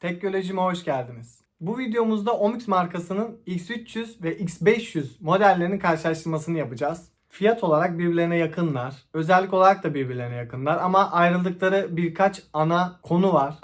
Teknolojime hoş geldiniz. Bu videomuzda Omix markasının X300 ve X500 modellerinin karşılaştırmasını yapacağız. Fiyat olarak birbirlerine yakınlar. Özellik olarak da birbirlerine yakınlar ama ayrıldıkları birkaç ana konu var.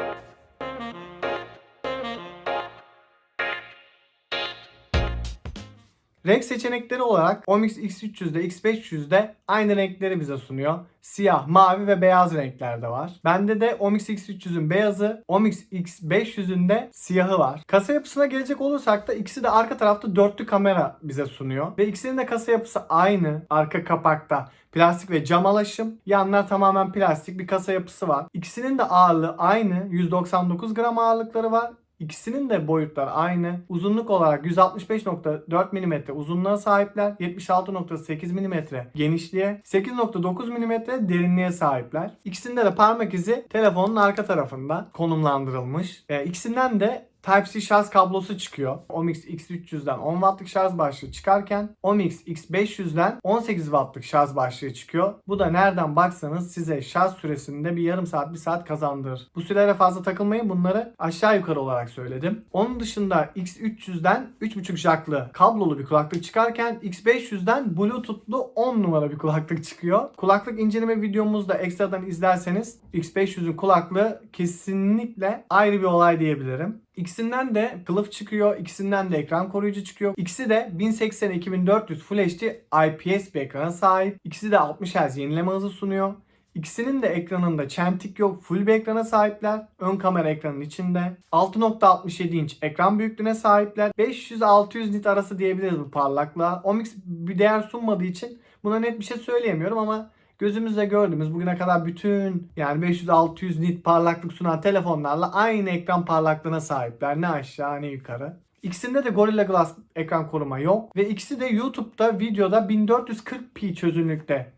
Renk seçenekleri olarak Omix X300'de X500'de aynı renkleri bize sunuyor. Siyah, mavi ve beyaz renklerde var. Bende de Omix X300'ün beyazı, Omix X500'ün de siyahı var. Kasa yapısına gelecek olursak da ikisi de arka tarafta dörtlü kamera bize sunuyor. Ve ikisinin de kasa yapısı aynı. Arka kapakta plastik ve cam alaşım. Yanlar tamamen plastik bir kasa yapısı var. İkisinin de ağırlığı aynı. 199 gram ağırlıkları var. İkisinin de boyutları aynı. Uzunluk olarak 165.4 mm uzunluğa sahipler. 76.8 mm genişliğe, 8.9 mm derinliğe sahipler. İkisinde de parmak izi telefonun arka tarafında konumlandırılmış. E, ikisinden de Type-C şarj kablosu çıkıyor. Omix X300'den 10 wattlık şarj başlığı çıkarken Omix X500'den 18 wattlık şarj başlığı çıkıyor. Bu da nereden baksanız size şarj süresinde bir yarım saat bir saat kazandırır. Bu sürelere fazla takılmayın bunları aşağı yukarı olarak söyledim. Onun dışında X300'den 3.5 jacklı kablolu bir kulaklık çıkarken X500'den Bluetooth'lu 10 numara bir kulaklık çıkıyor. Kulaklık inceleme videomuzda ekstradan izlerseniz X500'ün kulaklığı kesinlikle ayrı bir olay diyebilirim. İkisinden de kılıf çıkıyor, ikisinden de ekran koruyucu çıkıyor. İkisi de 1080-2400 Full HD IPS bir ekrana sahip. İkisi de 60 Hz yenileme hızı sunuyor. İkisinin de ekranında çentik yok, full bir ekrana sahipler. Ön kamera ekranın içinde. 6.67 inç ekran büyüklüğüne sahipler. 500-600 nit arası diyebiliriz bu parlaklığa. Omix bir değer sunmadığı için buna net bir şey söyleyemiyorum ama gözümüzle gördüğümüz bugüne kadar bütün yani 500-600 nit parlaklık sunan telefonlarla aynı ekran parlaklığına sahipler. Ne aşağı ne yukarı. İkisinde de Gorilla Glass ekran koruma yok ve ikisi de YouTube'da videoda 1440p çözünürlükte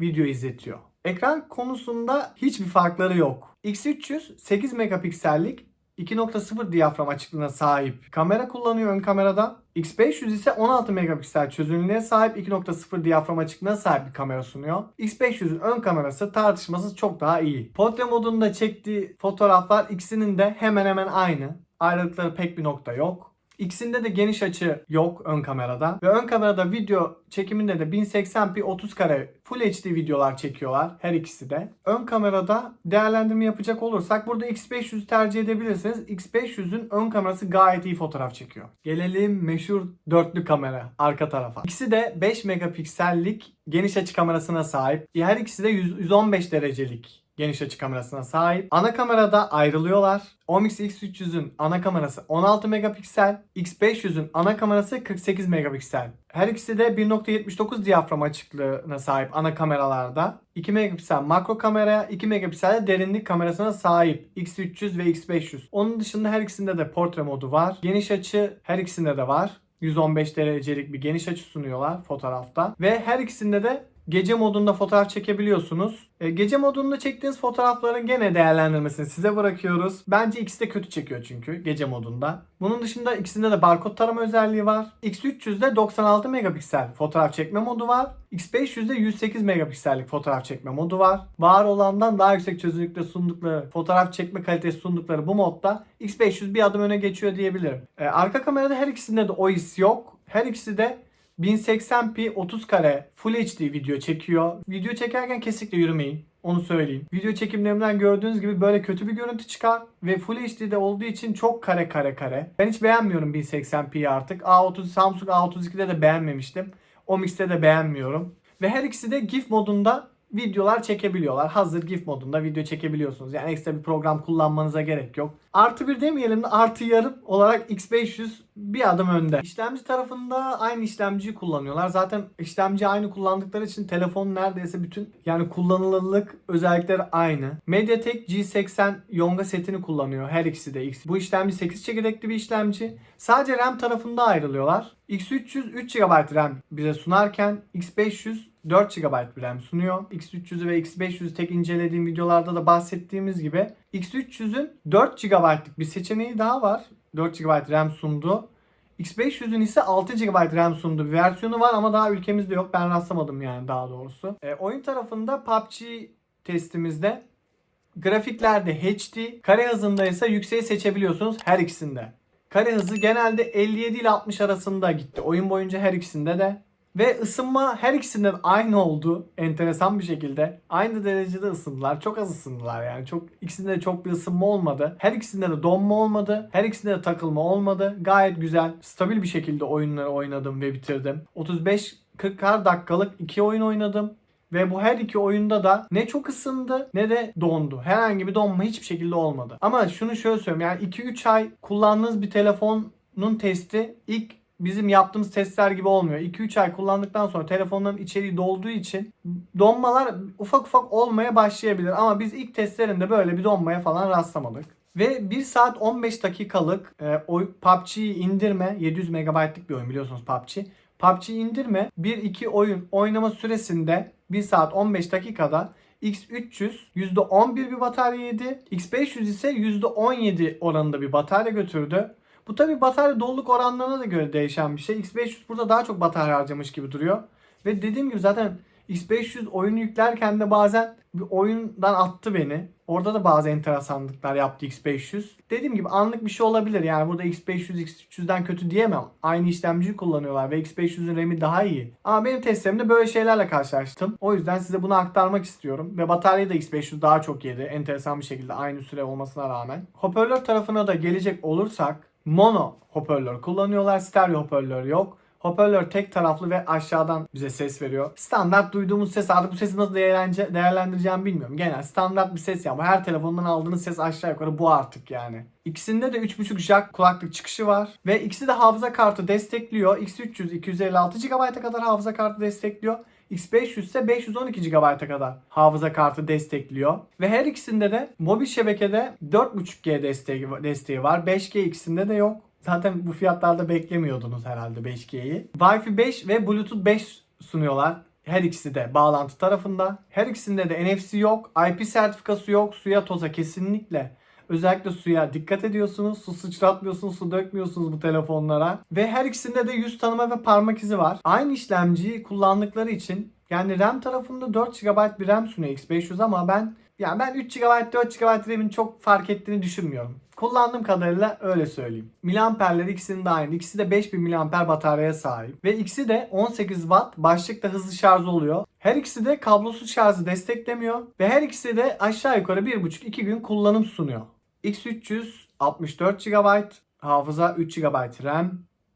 video izletiyor. Ekran konusunda hiçbir farkları yok. X300 8 megapiksellik 2.0 diyafram açıklığına sahip kamera kullanıyor ön kamerada. X500 ise 16 megapiksel çözünürlüğe sahip 2.0 diyafram açıklığına sahip bir kamera sunuyor. X500'ün ön kamerası tartışmasız çok daha iyi. Portre modunda çektiği fotoğraflar ikisinin de hemen hemen aynı. Ayrılıkları pek bir nokta yok. İkisinde de geniş açı yok ön kamerada. Ve ön kamerada video çekiminde de 1080p 30 kare Full HD videolar çekiyorlar her ikisi de. Ön kamerada değerlendirme yapacak olursak burada X500'ü tercih edebilirsiniz. X500'ün ön kamerası gayet iyi fotoğraf çekiyor. Gelelim meşhur dörtlü kamera arka tarafa. İkisi de 5 megapiksellik geniş açı kamerasına sahip. Her ikisi de 100 115 derecelik geniş açı kamerasına sahip. Ana kamerada ayrılıyorlar. Omix X300'ün ana kamerası 16 megapiksel, X500'ün ana kamerası 48 megapiksel. Her ikisi de 1.79 diyafram açıklığına sahip ana kameralarda. 2 megapiksel makro kameraya, 2 megapiksel de derinlik kamerasına sahip X300 ve X500. Onun dışında her ikisinde de portre modu var. Geniş açı her ikisinde de var. 115 derecelik bir geniş açı sunuyorlar fotoğrafta. Ve her ikisinde de gece modunda fotoğraf çekebiliyorsunuz. E, gece modunda çektiğiniz fotoğrafların gene değerlendirmesini size bırakıyoruz. Bence ikisi de kötü çekiyor çünkü gece modunda. Bunun dışında ikisinde de barkod tarama özelliği var. X300'de 96 megapiksel fotoğraf çekme modu var. X500'de 108 megapiksellik fotoğraf çekme modu var. Var olandan daha yüksek çözünürlükte sundukları, fotoğraf çekme kalitesi sundukları bu modda X500 bir adım öne geçiyor diyebilirim. E, arka kamerada her ikisinde de o his yok. Her ikisi de 1080p 30 kare Full HD video çekiyor. Video çekerken kesinlikle yürümeyin. Onu söyleyeyim. Video çekimlerimden gördüğünüz gibi böyle kötü bir görüntü çıkar ve Full HD'de olduğu için çok kare kare kare. Ben hiç beğenmiyorum 1080p'yi artık. A30 Samsung A32'de de beğenmemiştim. Omix'te de beğenmiyorum. Ve her ikisi de GIF modunda videolar çekebiliyorlar. Hazır GIF modunda video çekebiliyorsunuz. Yani ekstra bir program kullanmanıza gerek yok. Artı bir demeyelim de artı yarım olarak X500 bir adım önde. İşlemci tarafında aynı işlemciyi kullanıyorlar. Zaten işlemci aynı kullandıkları için telefon neredeyse bütün yani kullanılırlık özellikleri aynı. MediaTek G80 Yonga setini kullanıyor her ikisi de. Bu işlemci 8 çekirdekli bir işlemci. Sadece RAM tarafında ayrılıyorlar. X300 3 GB RAM bize sunarken X500 4 GB RAM sunuyor. X300'ü ve X500'ü tek incelediğim videolarda da bahsettiğimiz gibi X300'ün 4 GB'lık bir seçeneği daha var. 4 GB RAM sundu. X500'ün ise 6 GB RAM sunduğu bir versiyonu var ama daha ülkemizde yok. Ben rastlamadım yani daha doğrusu. E, oyun tarafında PUBG testimizde Grafiklerde HD, kare hızında ise yükseği seçebiliyorsunuz her ikisinde. Kare hızı genelde 57 ile 60 arasında gitti. Oyun boyunca her ikisinde de. Ve ısınma her ikisinden aynı oldu. Enteresan bir şekilde. Aynı derecede ısındılar. Çok az ısındılar yani. Çok ikisinde de çok bir ısınma olmadı. Her ikisinde de donma olmadı. Her ikisinde de takılma olmadı. Gayet güzel, stabil bir şekilde oyunları oynadım ve bitirdim. 35 40 dakikalık iki oyun oynadım. Ve bu her iki oyunda da ne çok ısındı ne de dondu. Herhangi bir donma hiçbir şekilde olmadı. Ama şunu şöyle söyleyeyim yani 2-3 ay kullandığınız bir telefonun testi ilk bizim yaptığımız testler gibi olmuyor. 2-3 ay kullandıktan sonra telefonların içeriği dolduğu için donmalar ufak ufak olmaya başlayabilir. Ama biz ilk testlerinde böyle bir donmaya falan rastlamadık. Ve 1 saat 15 dakikalık e, oy- PUBG'yi indirme 700 MB'lık bir oyun biliyorsunuz PUBG. PUBG indirme 1-2 oyun oynama süresinde 1 saat 15 dakikada X300 %11 bir batarya yedi. X500 ise %17 oranında bir batarya götürdü. Bu tabi batarya doluluk oranlarına da göre değişen bir şey. X500 burada daha çok batarya harcamış gibi duruyor. Ve dediğim gibi zaten X500 oyunu yüklerken de bazen bir oyundan attı beni. Orada da bazı enteresanlıklar yaptı X500. Dediğim gibi anlık bir şey olabilir. Yani burada X500 X300'den kötü diyemem. Aynı işlemciyi kullanıyorlar ve X500'ün RAM'i daha iyi. Ama benim testlerimde böyle şeylerle karşılaştım. O yüzden size bunu aktarmak istiyorum. Ve bataryayı da X500 daha çok yedi. Enteresan bir şekilde aynı süre olmasına rağmen. Hoparlör tarafına da gelecek olursak mono hoparlör kullanıyorlar. Stereo hoparlör yok. Hoparlör tek taraflı ve aşağıdan bize ses veriyor. Standart duyduğumuz ses artık bu sesi nasıl değerlence- değerlendireceğimi bilmiyorum. Genel standart bir ses ya. Bu her telefondan aldığınız ses aşağı yukarı bu artık yani. İkisinde de 3.5 jack kulaklık çıkışı var. Ve ikisi de hafıza kartı destekliyor. X300 256 GB'a kadar hafıza kartı destekliyor. X500 ise 512 GB'a kadar hafıza kartı destekliyor. Ve her ikisinde de mobil şebekede 4.5G desteği, desteği var. 5G ikisinde de yok. Zaten bu fiyatlarda beklemiyordunuz herhalde 5G'yi. Wi-Fi 5 ve Bluetooth 5 sunuyorlar. Her ikisi de bağlantı tarafında. Her ikisinde de NFC yok. IP sertifikası yok. Suya toza kesinlikle. Özellikle suya dikkat ediyorsunuz. Su sıçratmıyorsunuz, su dökmüyorsunuz bu telefonlara. Ve her ikisinde de yüz tanıma ve parmak izi var. Aynı işlemciyi kullandıkları için yani RAM tarafında 4 GB bir RAM sunuyor X500 ama ben yani ben 3 GB 4 GB RAM'in çok fark ettiğini düşünmüyorum. Kullandığım kadarıyla öyle söyleyeyim. Miliamperleri ikisinin de aynı. İkisi de 5000 miliamper bataryaya sahip. Ve ikisi de 18 watt başlıkta hızlı şarj oluyor. Her ikisi de kablosuz şarjı desteklemiyor. Ve her ikisi de aşağı yukarı 1,5-2 gün kullanım sunuyor. X300 64 GB, hafıza 3 GB RAM,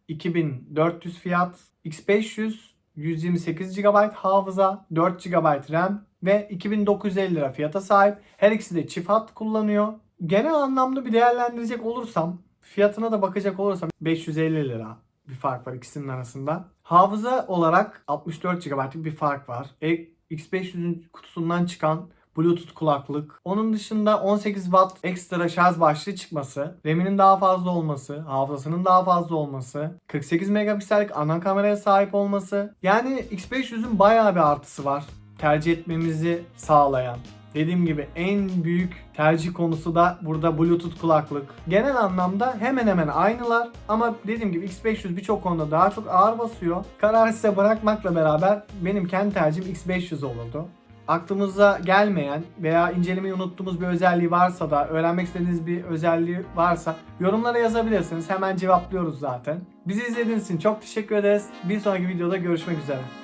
2400 fiyat. X500 128 GB hafıza, 4 GB RAM ve 2950 lira fiyata sahip. Her ikisi de çift hat kullanıyor. Genel anlamda bir değerlendirecek olursam, fiyatına da bakacak olursam 550 lira bir fark var ikisinin arasında. Hafıza olarak 64 GB'lık bir fark var. E, X500'ün kutusundan çıkan Bluetooth kulaklık. Onun dışında 18 Watt ekstra şarj başlığı çıkması, RAM'inin daha fazla olması, hafızasının daha fazla olması, 48 megapiksellik ana kameraya sahip olması. Yani X500'ün bayağı bir artısı var. Tercih etmemizi sağlayan. Dediğim gibi en büyük tercih konusu da burada Bluetooth kulaklık. Genel anlamda hemen hemen aynılar ama dediğim gibi X500 birçok konuda daha çok ağır basıyor. Kararı size bırakmakla beraber benim kendi tercihim X500 olurdu aklımıza gelmeyen veya incelemeyi unuttuğumuz bir özelliği varsa da öğrenmek istediğiniz bir özelliği varsa yorumlara yazabilirsiniz. Hemen cevaplıyoruz zaten. Bizi izlediğiniz için çok teşekkür ederiz. Bir sonraki videoda görüşmek üzere.